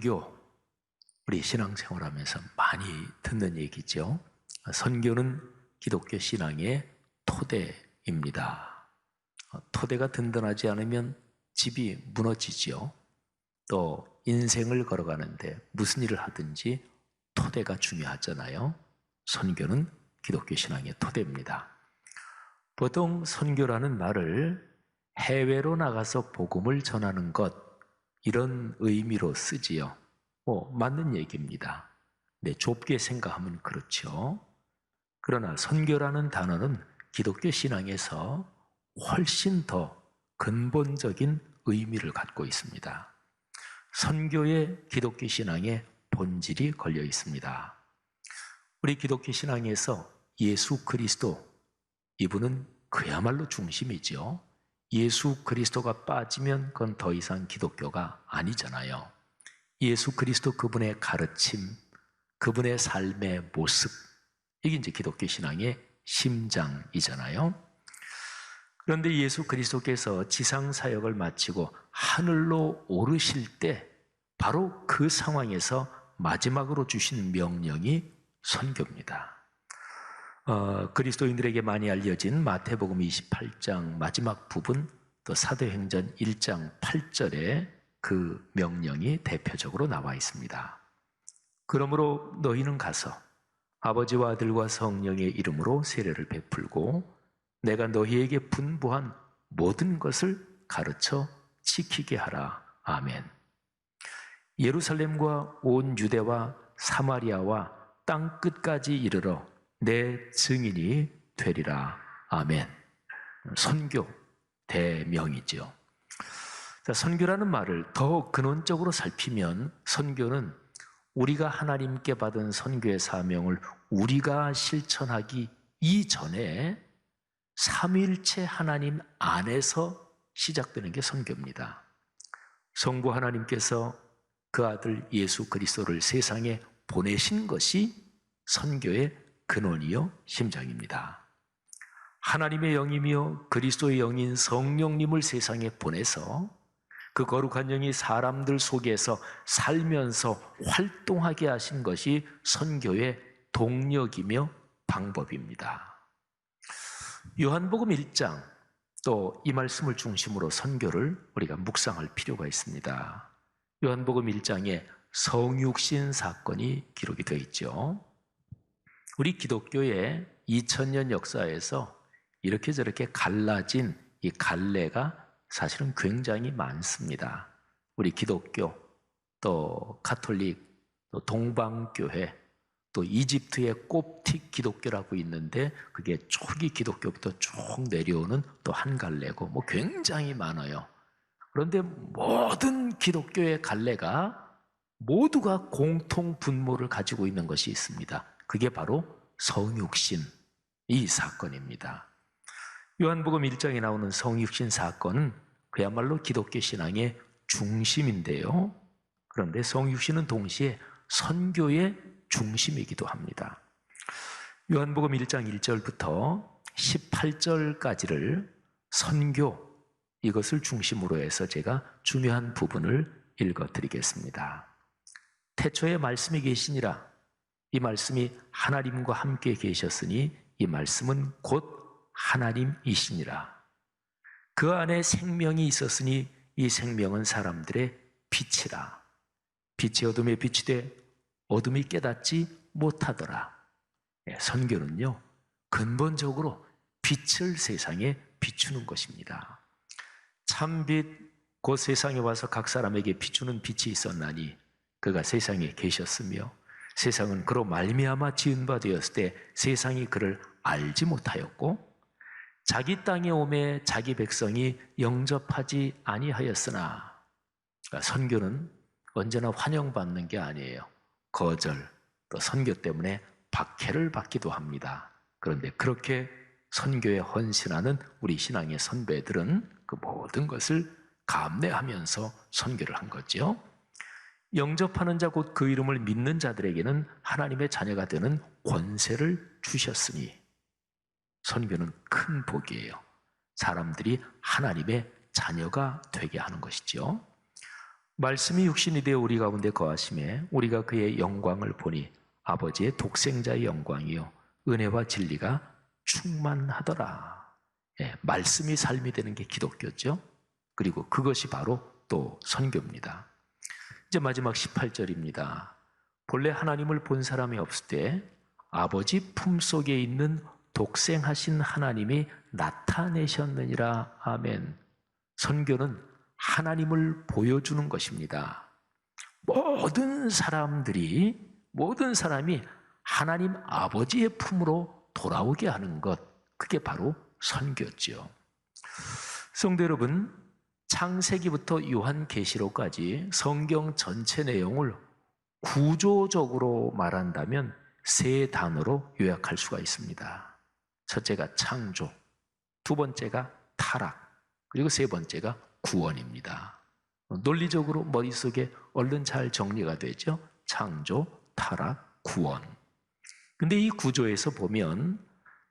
선교 우리 신앙생활 하면서 많이 듣는 얘기죠. 선교는 기독교 신앙의 토대입니다. 토대가 든든하지 않으면 집이 무너지지요. 또 인생을 걸어가는데 무슨 일을 하든지 토대가 중요하잖아요. 선교는 기독교 신앙의 토대입니다. 보통 선교라는 말을 해외로 나가서 복음을 전하는 것 이런 의미로 쓰지요. 뭐 맞는 얘기입니다. 네, 좁게 생각하면 그렇죠. 그러나 선교라는 단어는 기독교 신앙에서 훨씬 더 근본적인 의미를 갖고 있습니다. 선교의 기독교 신앙의 본질이 걸려 있습니다. 우리 기독교 신앙에서 예수 그리스도 이분은 그야말로 중심이지요. 예수 그리스도가 빠지면 그건 더 이상 기독교가 아니잖아요. 예수 그리스도 그분의 가르침, 그분의 삶의 모습, 이게 이제 기독교 신앙의 심장이잖아요. 그런데 예수 그리스도께서 지상 사역을 마치고 하늘로 오르실 때 바로 그 상황에서 마지막으로 주신 명령이 선교입니다. 어, 그리스도인들에게 많이 알려진 마태복음 28장 마지막 부분 또 사도행전 1장 8절에 그 명령이 대표적으로 나와 있습니다. 그러므로 너희는 가서 아버지와 아들과 성령의 이름으로 세례를 베풀고 내가 너희에게 분부한 모든 것을 가르쳐 지키게 하라. 아멘. 예루살렘과 온 유대와 사마리아와 땅 끝까지 이르러 내 증인이 되리라. 아멘. 선교 대명이죠. 자, 선교라는 말을 더 근원적으로 살피면 선교는 우리가 하나님께 받은 선교의 사명을 우리가 실천하기 이전에 삼일체 하나님 안에서 시작되는 게 선교입니다. 성부 하나님께서 그 아들 예수 그리스도를 세상에 보내신 것이 선교의 근원이요 심장입니다. 하나님의 영이며 그리스도의 영인 성령님을 세상에 보내서 그 거룩한 영이 사람들 속에서 살면서 활동하게 하신 것이 선교의 동력이며 방법입니다. 요한복음 1장 또 이 말씀을 중심으로 선교를 우리가 묵상할 필요가 있습니다. 요한복음 1장에 성육신 사건이 기록이 되어 있죠. 우리 기독교의 2000년 역사에서 이렇게 저렇게 갈라진 이 갈래가 사실은 굉장히 많습니다. 우리 기독교, 또 카톨릭, 또 동방교회, 또 이집트의 꼽틱 기독교라고 있는데 그게 초기 기독교부터 쭉 내려오는 또 한 갈래고 뭐 굉장히 많아요. 그런데 모든 기독교의 갈래가 모두가 공통 분모를 가지고 있는 것이 있습니다. 그게 바로 성육신 이 사건입니다. 요한복음 1장에 나오는 성육신 사건은 그야말로 기독교 신앙의 중심인데요. 그런데 성육신은 동시에 선교의 중심이기도 합니다. 요한복음 1장 1절부터 18절까지를 선교 이것을 중심으로 해서 제가 중요한 부분을 읽어 드리겠습니다. 태초에 말씀이 계시니라 이 말씀이 하나님과 함께 계셨으니 이 말씀은 곧 하나님이시니라. 그 안에 생명이 있었으니 이 생명은 사람들의 빛이라. 빛이 어둠에 빛이 돼 어둠이 깨닫지 못하더라. 예, 선교는요, 근본적으로 빛을 세상에 비추는 것입니다. 참빛, 곧 세상에 와서 각 사람에게 비추는 빛이 있었나니 그가 세상에 계셨으며 세상은 그로 말미암아 지은 바 되었을 때 세상이 그를 알지 못하였고 자기 땅에 오매 자기 백성이 영접하지 아니하였으나 그러니까 선교는 언제나 환영받는 게 아니에요. 거절, 또 선교 때문에 박해를 받기도 합니다. 그런데 그렇게 선교에 헌신하는 우리 신앙의 선배들은 그 모든 것을 감내하면서 선교를 한 거죠. 영접하는 자 곧 그 이름을 믿는 자들에게는 하나님의 자녀가 되는 권세를 주셨으니 선교는 큰 복이에요. 사람들이 하나님의 자녀가 되게 하는 것이죠. 말씀이 육신이 되어 우리 가운데 거하심에 우리가 그의 영광을 보니 아버지의 독생자의 영광이요 은혜와 진리가 충만하더라. 예, 말씀이 삶이 되는 게 기독교죠. 그리고 그것이 바로 또 선교입니다. 이제 마지막 18절입니다. 본래 하나님을 본 사람이 없을 때 아버지 품속에 있는 독생하신 하나님이 나타내셨느니라. 아멘. 선교는 하나님을 보여주는 것입니다. 모든 사람들이, 모든 사람이 하나님 아버지의 품으로 돌아오게 하는 것, 그게 바로 선교죠. 성도 여러분, 창세기부터 요한계시록까지 성경 전체 내용을 구조적으로 말한다면 세 단어로 요약할 수가 있습니다. 첫째가 창조, 두 번째가 타락, 그리고 세 번째가 구원입니다. 논리적으로 머릿속에 얼른 잘 정리가 되죠. 창조, 타락, 구원. 근데 이 구조에서 보면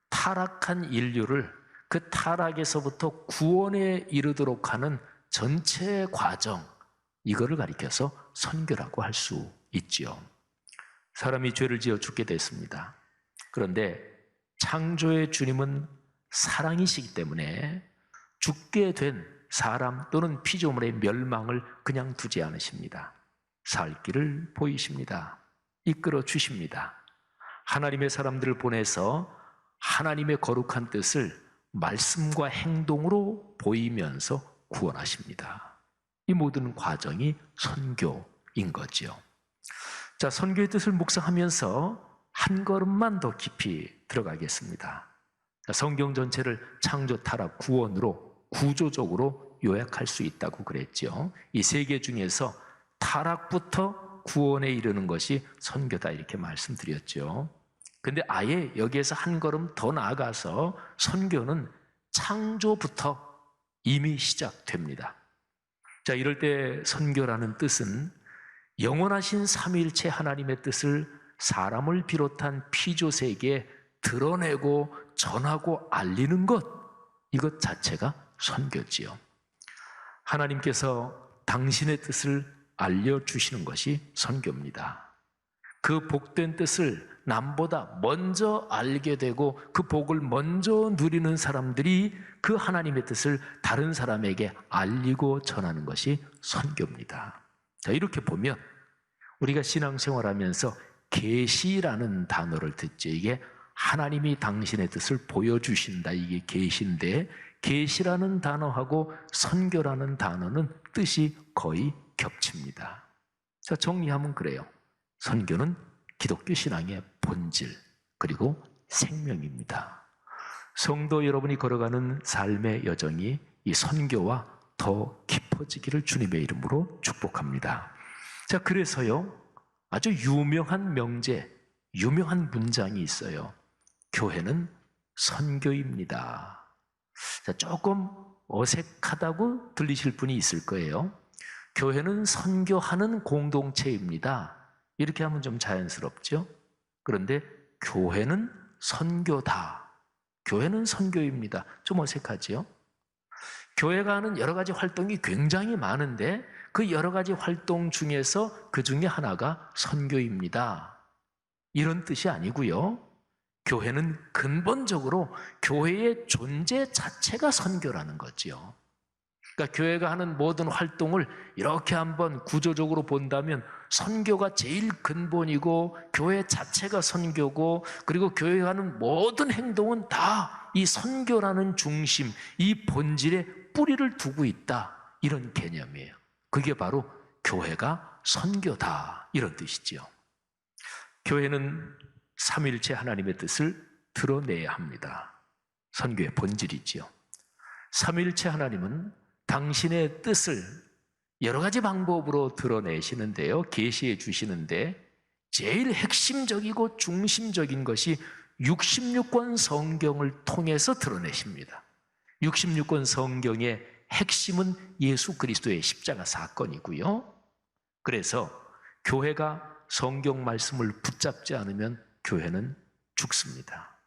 타락한 인류를 그 타락에서부터 구원에 이르도록 하는 전체 과정, 이거를 가리켜서 선교라고 할 수 있지요. 사람이 죄를 지어 죽게 됐습니다. 그런데 창조의 주님은 사랑이시기 때문에 죽게 된 사람 또는 피조물의 멸망을 그냥 두지 않으십니다. 살 길을 보이십니다. 이끌어 주십니다. 하나님의 사람들을 보내서 하나님의 거룩한 뜻을 말씀과 행동으로 보이면서 구원하십니다. 이 모든 과정이 선교인 거지요. 자, 선교의 뜻을 묵상하면서 한 걸음만 더 깊이 들어가겠습니다. 자, 성경 전체를 창조, 타락, 구원으로 구조적으로 요약할 수 있다고 그랬죠. 이 세 개 중에서 타락부터 구원에 이르는 것이 선교다 이렇게 말씀드렸죠. 근데 아예 여기에서 한 걸음 더 나아가서 선교는 창조부터 이미 시작됩니다. 자, 이럴 때 선교라는 뜻은 영원하신 삼위일체 하나님의 뜻을 사람을 비롯한 피조 세계에 드러내고 전하고 알리는 것 이것 자체가 선교지요. 하나님께서 당신의 뜻을 알려 주시는 것이 선교입니다. 그 복된 뜻을 남보다 먼저 알게 되고 그 복을 먼저 누리는 사람들이 그 하나님의 뜻을 다른 사람에게 알리고 전하는 것이 선교입니다. 자, 이렇게 보면 우리가 신앙생활하면서 계시라는 단어를 듣죠. 이게 하나님이 당신의 뜻을 보여주신다. 이게 계시인데 계시라는 단어하고 선교라는 단어는 뜻이 거의 겹칩니다. 자, 정리하면 그래요. 선교는 기독교 신앙의 본질 그리고 생명입니다. 성도 여러분이 걸어가는 삶의 여정이 이 선교와 더 깊어지기를 주님의 이름으로 축복합니다. 자, 그래서요, 아주 유명한 명제, 유명한 문장이 있어요. 교회는 선교입니다. 자, 조금 어색하다고 들리실 분이 있을 거예요. 교회는 선교하는 공동체입니다. 이렇게 하면 좀 자연스럽죠? 그런데 교회는 선교다. 교회는 선교입니다. 좀 어색하지요? 교회가 하는 여러 가지 활동이 굉장히 많은데 그 여러 가지 활동 중에서 그 중에 하나가 선교입니다. 이런 뜻이 아니고요. 교회는 근본적으로 교회의 존재 자체가 선교라는 거지요. 그러니까 교회가 하는 모든 활동을 이렇게 한번 구조적으로 본다면 선교가 제일 근본이고 교회 자체가 선교고 그리고 교회가 하는 모든 행동은 다 이 선교라는 중심, 이 본질에 뿌리를 두고 있다. 이런 개념이에요. 그게 바로 교회가 선교다. 이런 뜻이지요. 교회는 삼일체 하나님의 뜻을 드러내야 합니다. 선교의 본질이지요. 삼일체 하나님은 당신의 뜻을 여러 가지 방법으로 드러내시는데요. 계시해 주시는데 제일 핵심적이고 중심적인 것이 66권 성경을 통해서 드러내십니다. 66권 성경의 핵심은 예수 그리스도의 십자가 사건이고요. 그래서 교회가 성경 말씀을 붙잡지 않으면 교회는 죽습니다.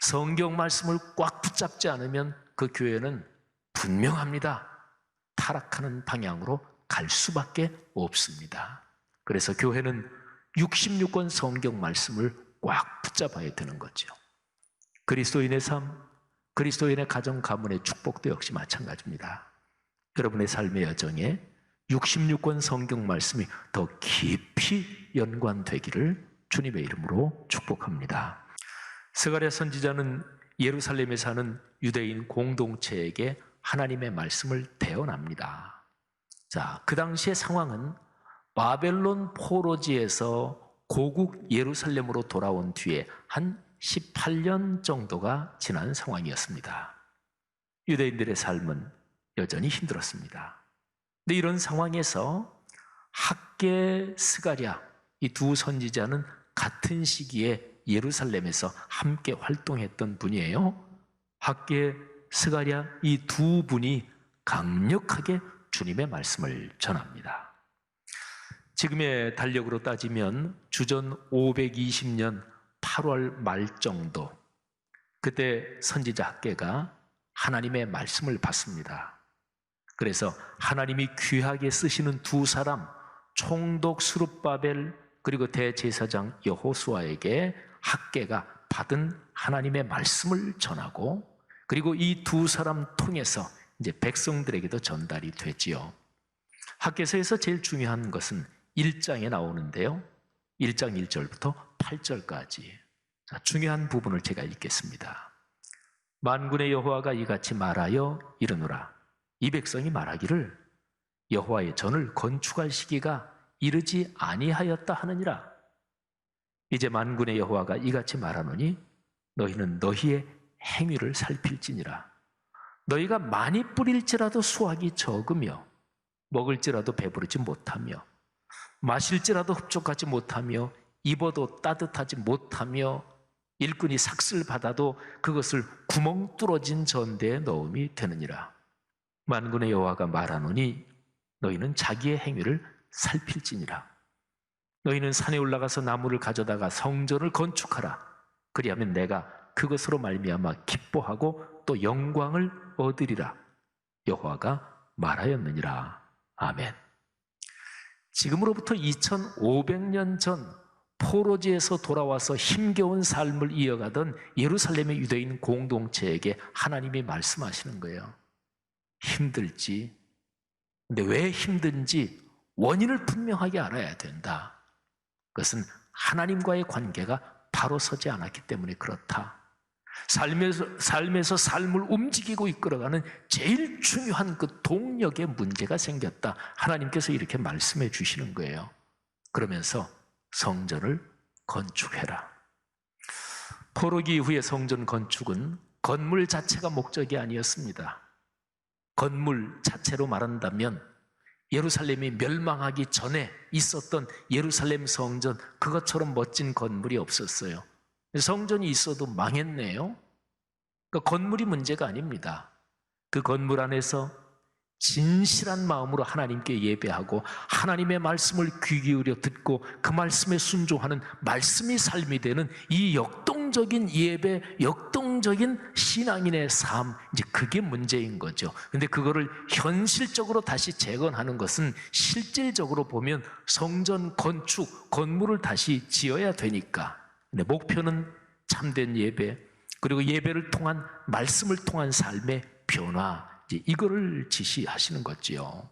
성경 말씀을 꽉 붙잡지 않으면 그 교회는 분명합니다. 타락하는 방향으로 갈 수밖에 없습니다. 그래서 교회는 66권 성경 말씀을 꽉 붙잡아야 되는 거죠. 그리스도인의 삶, 그리스도인의 가정 가문의 축복도 역시 마찬가지입니다. 여러분의 삶의 여정에 66권 성경 말씀이 더 깊이 연관되기를 주님의 이름으로 축복합니다. 스가랴 선지자는 예루살렘에 사는 유대인 공동체에게 하나님의 말씀을 대언합니다. 자, 그 당시의 상황은 바벨론 포로지에서 고국 예루살렘으로 돌아온 뒤에 한 18년 정도가 지난 상황이었습니다. 유대인들의 삶은 여전히 힘들었습니다. 근데 이런 상황에서 학계 스가랴 이 두 선지자는 같은 시기에 예루살렘에서 함께 활동했던 분이에요. 학계 스가랴 이 두 분이 강력하게 주님의 말씀을 전합니다. 지금의 달력으로 따지면 주전 520년 8월 말 정도 그때 선지자 학계가 하나님의 말씀을 받습니다. 그래서 하나님이 귀하게 쓰시는 두 사람 총독 수룹바벨 그리고 대제사장 여호수아에게 학계가 받은 하나님의 말씀을 전하고 그리고 이 두 사람 통해서 이제 백성들에게도 전달이 되지요. 학계서에서 제일 중요한 것은 1장에 나오는데요. 1장 1절부터 8절까지. 자, 중요한 부분을 제가 읽겠습니다. 만군의 여호와가 이같이 말하여 이르노라. 이 백성이 말하기를 여호와의 전을 건축할 시기가 이르지 아니하였다 하느니라. 이제 만군의 여호와가 이같이 말하노니 너희는 너희의 행위를 살필지니라. 너희가 많이 뿌릴지라도 수확이 적으며 먹을지라도 배부르지 못하며 마실지라도 흡족하지 못하며 입어도 따뜻하지 못하며 일꾼이 삭슬 받아도 그것을 구멍 뚫어진 전대에 넣음이 되느니라. 만군의 여호와가 말하노니 너희는 자기의 행위를 살필지니라. 너희는 산에 올라가서 나무를 가져다가 성전을 건축하라. 그리하면 내가 그것으로 말미암아 기뻐하고 또 영광을 얻으리라. 여호와가 말하였느니라. 아멘. 지금으로부터 2500년 전 포로지에서 돌아와서 힘겨운 삶을 이어가던 예루살렘의 유대인 공동체에게 하나님이 말씀하시는 거예요. 힘들지. 근데 왜 힘든지 원인을 분명하게 알아야 된다. 그것은 하나님과의 관계가 바로 서지 않았기 때문에 그렇다. 삶에서, 삶에서 삶을 움직이고 이끌어가는 제일 중요한 그 동력에 문제가 생겼다. 하나님께서 이렇게 말씀해 주시는 거예요. 그러면서 성전을 건축해라. 포로기 이후의 성전 건축은 건물 자체가 목적이 아니었습니다. 건물 자체로 말한다면 예루살렘이 멸망하기 전에 있었던 예루살렘 성전 그것처럼 멋진 건물이 없었어요. 성전이 있어도 망했네요. 그러니까 건물이 문제가 아닙니다. 그 건물 안에서 진실한 마음으로 하나님께 예배하고 하나님의 말씀을 귀 기울여 듣고 그 말씀에 순종하는 말씀이 삶이 되는 이 역동적인 예배, 역동적인 신앙인의 삶, 이제 그게 문제인 거죠. 근데 그거를 현실적으로 다시 재건하는 것은 실질적으로 보면 성전 건축, 건물을 다시 지어야 되니까. 근데 목표는 참된 예배, 그리고 예배를 통한 말씀을 통한 삶의 변화, 이거를 지시하시는 거지요.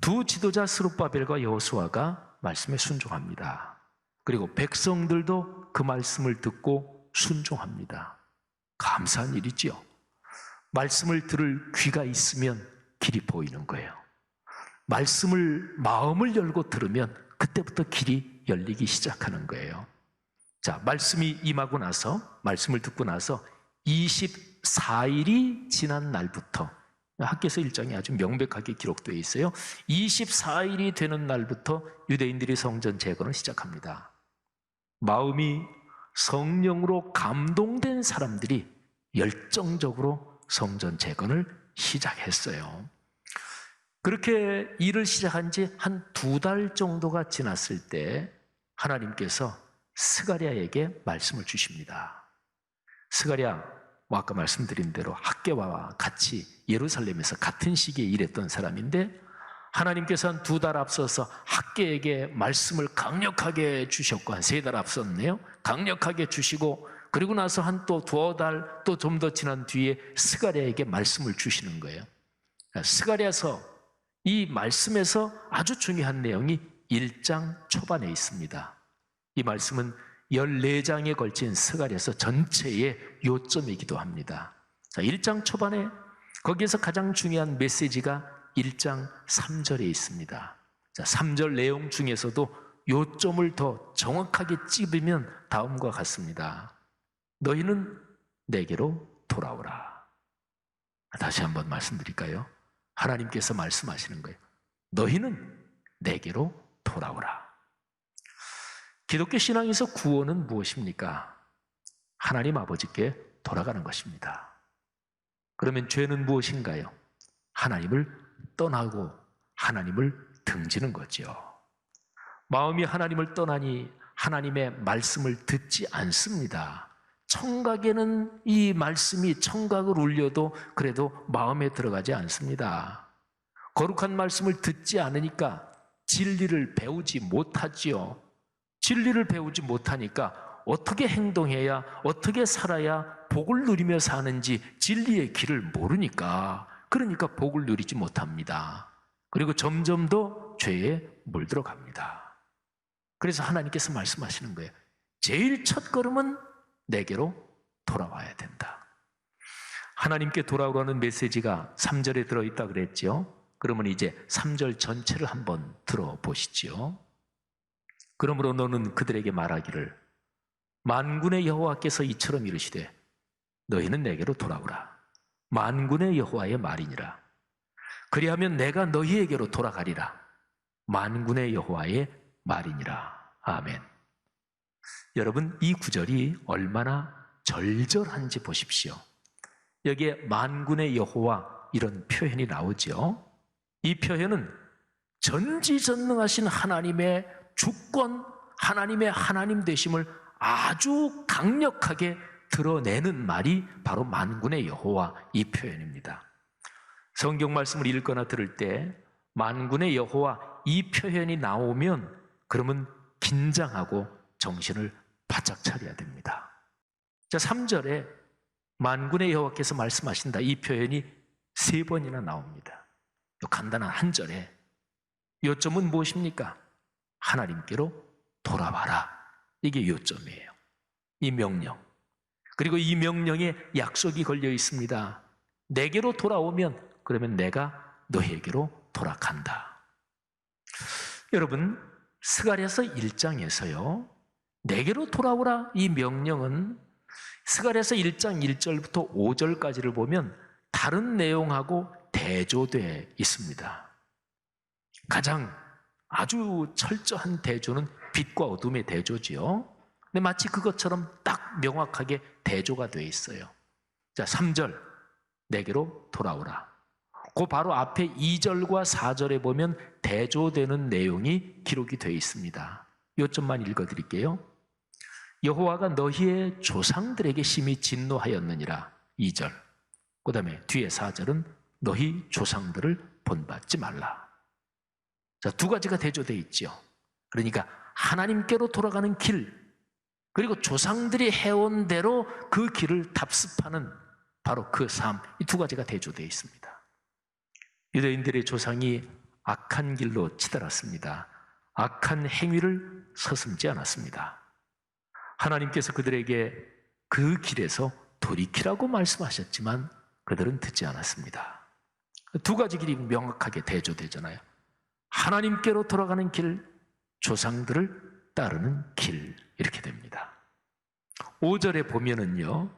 두 지도자 스룹바벨과 여호수아가 말씀에 순종합니다. 그리고 백성들도 그 말씀을 듣고 순종합니다. 감사한 일이지요. 말씀을 들을 귀가 있으면 길이 보이는 거예요. 말씀을 마음을 열고 들으면 그때부터 길이 열리기 시작하는 거예요. 자, 말씀이 임하고 나서 말씀을 듣고 나서 24일이 지난 날부터 학계서 일장에 아주 명백하게 기록되어 있어요. 24일이 되는 날부터 유대인들이 성전 재건을 시작합니다. 마음이 성령으로 감동된 사람들이 열정적으로 성전 재건을 시작했어요. 그렇게 일을 시작한 지 한 두 달 정도가 지났을 때 하나님께서 스가랴에게 말씀을 주십니다. 스가랴 뭐 아까 말씀드린 대로 학계와 같이 예루살렘에서 같은 시기에 일했던 사람인데 하나님께서 한두달 앞서서 학계에게 말씀을 강력하게 주셨고 한 세 달 앞섰네요. 강력하게 주시고 그리고 나서 한 또 두어 달 또 좀 더 지난 뒤에 스가랴에게 말씀을 주시는 거예요. 스가랴서 이 말씀에서 아주 중요한 내용이 1장 초반에 있습니다. 이 말씀은 14장에 걸친 스가랴서 전체의 요점이기도 합니다. 자, 1장 초반에 거기에서 가장 중요한 메시지가 1장 3절에 있습니다. 자, 3절 내용 중에서도 요점을 더 정확하게 찝으면 다음과 같습니다. 너희는 내게로 돌아오라. 다시 한번 말씀드릴까요? 하나님께서 말씀하시는 거예요. 너희는 내게로 돌아오라. 기독교 신앙에서 구원은 무엇입니까? 하나님 아버지께 돌아가는 것입니다. 그러면 죄는 무엇인가요? 하나님을 떠나고 하나님을 등지는 거죠. 마음이 하나님을 떠나니 하나님의 말씀을 듣지 않습니다. 청각에는 이 말씀이 청각을 울려도 그래도 마음에 들어가지 않습니다. 거룩한 말씀을 듣지 않으니까 진리를 배우지 못하지요. 진리를 배우지 못하니까 어떻게 행동해야, 어떻게 살아야 복을 누리며 사는지 진리의 길을 모르니까, 그러니까 복을 누리지 못합니다. 그리고 점점 더 죄에 물들어 갑니다. 그래서 하나님께서 말씀하시는 거예요. 제일 첫 걸음은 내게로 돌아와야 된다. 하나님께 돌아오라는 메시지가 3절에 들어있다 그랬죠. 그러면 이제 3절 전체를 한번 들어보시죠. 그러므로 너는 그들에게 말하기를 만군의 여호와께서 이처럼 이르시되 너희는 내게로 돌아오라. 만군의 여호와의 말이니라. 그리하면 내가 너희에게로 돌아가리라. 만군의 여호와의 말이니라. 아멘. 여러분, 이 구절이 얼마나 절절한지 보십시오. 여기에 만군의 여호와 이런 표현이 나오죠. 이 표현은 전지전능하신 하나님의 주권, 하나님의 하나님 되심을 아주 강력하게 드러내는 말이 바로 만군의 여호와 이 표현입니다. 성경 말씀을 읽거나 들을 때 만군의 여호와 이 표현이 나오면 그러면 긴장하고 정신을 바짝 차려야 됩니다. 자, 3절에 만군의 여호와께서 말씀하신다. 이 표현이 세 번이나 나옵니다. 요 간단한 한 절에 요점은 무엇입니까? 하나님께로 돌아와라. 이게 요점이에요. 이 명령. 그리고 이 명령에 약속이 걸려 있습니다. 내게로 돌아오면 그러면 내가 너에게로 돌아간다. 여러분, 스가랴서 1장에서요. 내게로 돌아오라 이 명령은 스가랴서 1장 1절부터 5절까지를 보면 다른 내용하고 대조돼 있습니다. 가장 아주 철저한 대조는 빛과 어둠의 대조지요. 근데 마치 그것처럼 딱 명확하게 대조가 되어 있어요. 자, 3절 내게로 돌아오라. 그 바로 앞에 2절과 4절에 보면 대조되는 내용이 기록이 되어 있습니다. 요점만 읽어 드릴게요. 여호와가 너희의 조상들에게 심히 진노하였느니라. 2절. 그다음에 뒤에 4절은 너희 조상들을 본받지 말라. 자, 두 가지가 대조되어 있죠. 그러니까 하나님께로 돌아가는 길, 그리고 조상들이 해온 대로 그 길을 답습하는 바로 그 삶, 이 두 가지가 대조되어 있습니다. 유대인들의 조상이 악한 길로 치달았습니다. 악한 행위를 서슴지 않았습니다. 하나님께서 그들에게 그 길에서 돌이키라고 말씀하셨지만 그들은 듣지 않았습니다. 두 가지 길이 명확하게 대조되잖아요. 하나님께로 돌아가는 길, 조상들을 따르는 길, 이렇게 됩니다. 5절에 보면은요,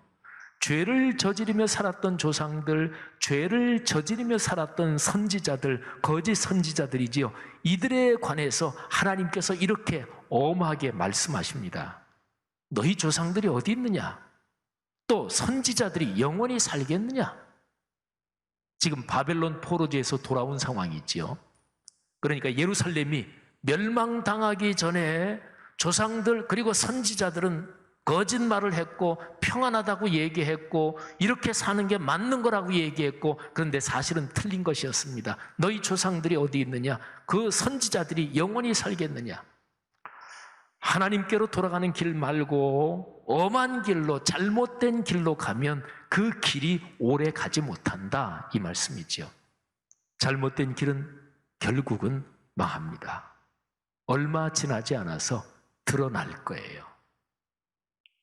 죄를 저지르며 살았던 조상들, 죄를 저지르며 살았던 선지자들, 거짓 선지자들이지요. 이들에 관해서 하나님께서 이렇게 엄하게 말씀하십니다. 너희 조상들이 어디 있느냐? 또 선지자들이 영원히 살겠느냐? 지금 바벨론 포로지에서 돌아온 상황이지요. 그러니까 예루살렘이 멸망당하기 전에 조상들 그리고 선지자들은 거짓말을 했고 평안하다고 얘기했고 이렇게 사는 게 맞는 거라고 얘기했고 그런데 사실은 틀린 것이었습니다. 너희 조상들이 어디 있느냐? 그 선지자들이 영원히 살겠느냐? 하나님께로 돌아가는 길 말고 엄한 길로 잘못된 길로 가면 그 길이 오래 가지 못한다 이 말씀이죠. 잘못된 길은 결국은 망합니다. 얼마 지나지 않아서 드러날 거예요.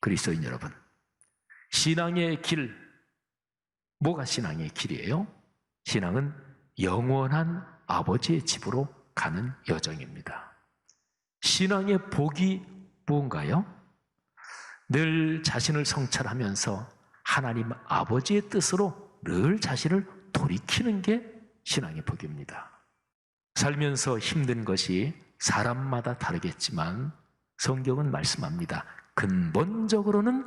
그리스도인 여러분, 신앙의 길 뭐가 신앙의 길이에요? 신앙은 영원한 아버지의 집으로 가는 여정입니다. 신앙의 복이 무언가요? 늘 자신을 성찰하면서 하나님 아버지의 뜻으로 늘 자신을 돌이키는 게 신앙의 복입니다. 살면서 힘든 것이 사람마다 다르겠지만 성경은 말씀합니다. 근본적으로는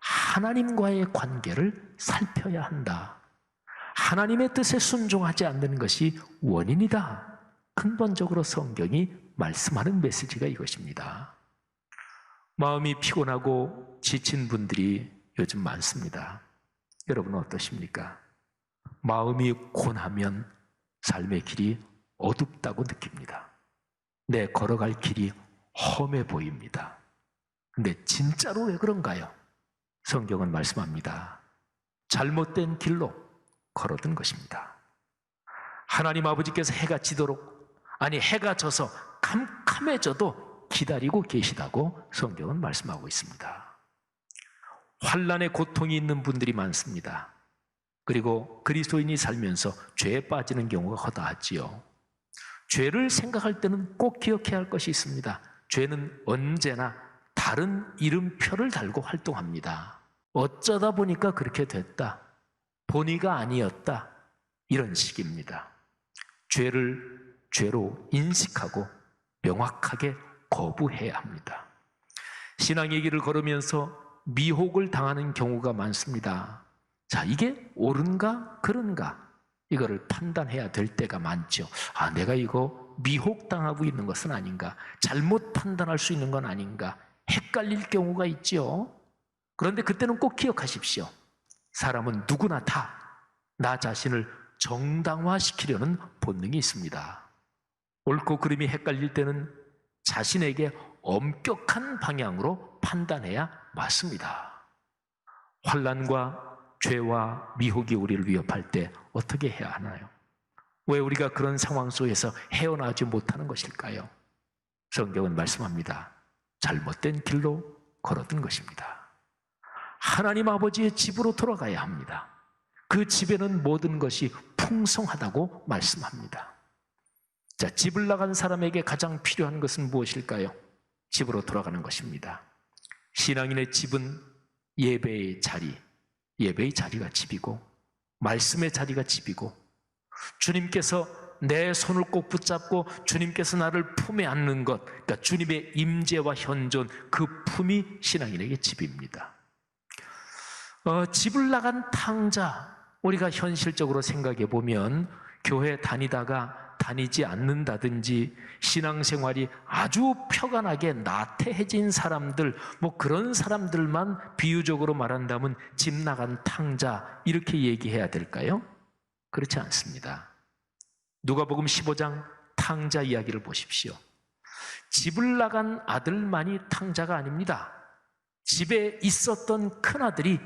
하나님과의 관계를 살펴야 한다. 하나님의 뜻에 순종하지 않는 것이 원인이다. 근본적으로 성경이 말씀하는 메시지가 이것입니다. 마음이 피곤하고 지친 분들이 요즘 많습니다. 여러분은 어떠십니까? 마음이 곤하면 삶의 길이 어둡다고 느낍니다. 내 걸어갈 길이 험해 보입니다. 근데 진짜로 왜 그런가요? 성경은 말씀합니다. 잘못된 길로 걸어든 것입니다. 하나님 아버지께서 해가 지도록, 아니, 해가 져서 캄캄해져도 기다리고 계시다고 성경은 말씀하고 있습니다. 환란의 고통이 있는 분들이 많습니다. 그리고 그리스도인이 살면서 죄에 빠지는 경우가 허다하지요. 죄를 생각할 때는 꼭 기억해야 할 것이 있습니다. 죄는 언제나 다른 이름표를 달고 활동합니다. 어쩌다 보니까 그렇게 됐다. 본의가 아니었다. 이런 식입니다. 죄를 죄로 인식하고 명확하게 거부해야 합니다. 신앙의 길을 걸으면서 미혹을 당하는 경우가 많습니다. 자, 이게 옳은가, 그런가? 이거를 판단해야 될 때가 많죠. 아, 내가 이거 미혹당하고 있는 것은 아닌가? 잘못 판단할 수 있는 건 아닌가? 헷갈릴 경우가 있죠. 그런데 그때는 꼭 기억하십시오. 사람은 누구나 다 나 자신을 정당화시키려는 본능이 있습니다. 옳고 그름이 헷갈릴 때는 자신에게 엄격한 방향으로 판단해야 맞습니다. 환란과 죄와 미혹이 우리를 위협할 때 어떻게 해야 하나요? 왜 우리가 그런 상황 속에서 헤어나지 못하는 것일까요? 성경은 말씀합니다. 잘못된 길로 걸어든 것입니다. 하나님 아버지의 집으로 돌아가야 합니다. 그 집에는 모든 것이 풍성하다고 말씀합니다. 자, 집을 나간 사람에게 가장 필요한 것은 무엇일까요? 집으로 돌아가는 것입니다. 신앙인의 집은 예배의 자리, 예배의 자리가 집이고, 말씀의 자리가 집이고, 주님께서 내 손을 꼭 붙잡고 주님께서 나를 품에 안는 것, 그러니까 주님의 임재와 현존, 그 품이 신앙인에게 집입니다. 어, 집을 나간 탕자, 우리가 현실적으로 생각해 보면 교회 다니다가 다니지 않는다든지 신앙생활이 아주 평안하게 나태해진 사람들, 뭐 그런 사람들만 비유적으로 말한다면 집 나간 탕자 이렇게 얘기해야 될까요? 그렇지 않습니다. 누가복음 15장 탕자 이야기를 보십시오. 집을 나간 아들만이 탕자가 아닙니다. 집에 있었던 큰 아들이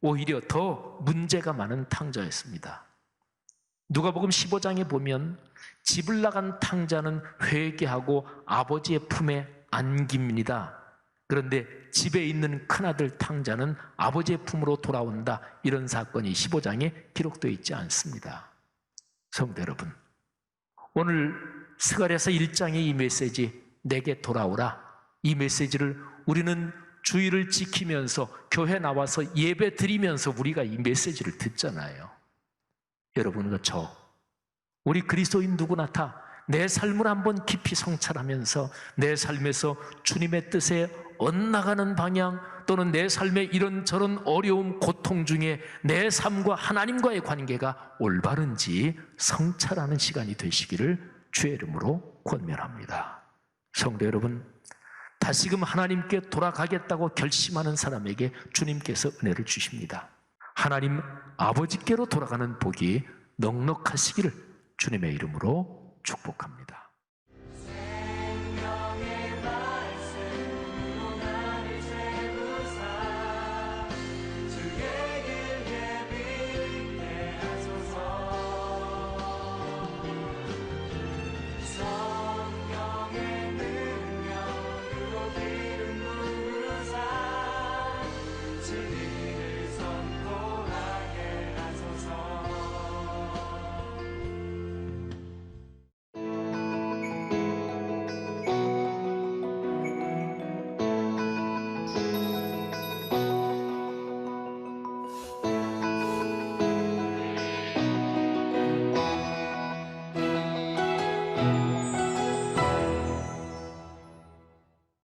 오히려 더 문제가 많은 탕자였습니다. 누가복음 15장에 보면 집을 나간 탕자는 회개하고 아버지의 품에 안깁니다. 그런데 집에 있는 큰아들 탕자는 아버지의 품으로 돌아온다. 이런 사건이 15장에 기록되어 있지 않습니다. 성도 여러분, 오늘 스가랴서 1장의 이 메시지 내게 돌아오라. 이 메시지를 우리는 주의를 지키면서 교회 나와서 예배 드리면서 우리가 이 메시지를 듣잖아요. 여러분과 저, 우리 그리스도인 누구나 다 내 삶을 한번 깊이 성찰하면서 내 삶에서 주님의 뜻에 엇나가는 방향 또는 내 삶의 이런저런 어려움, 고통 중에 내 삶과 하나님과의 관계가 올바른지 성찰하는 시간이 되시기를 주의 이름으로 권면합니다. 성도 여러분, 다시금 하나님께 돌아가겠다고 결심하는 사람에게 주님께서 은혜를 주십니다. 하나님 아버지께로 돌아가는 복이 넉넉하시기를 주님의 이름으로 축복합니다.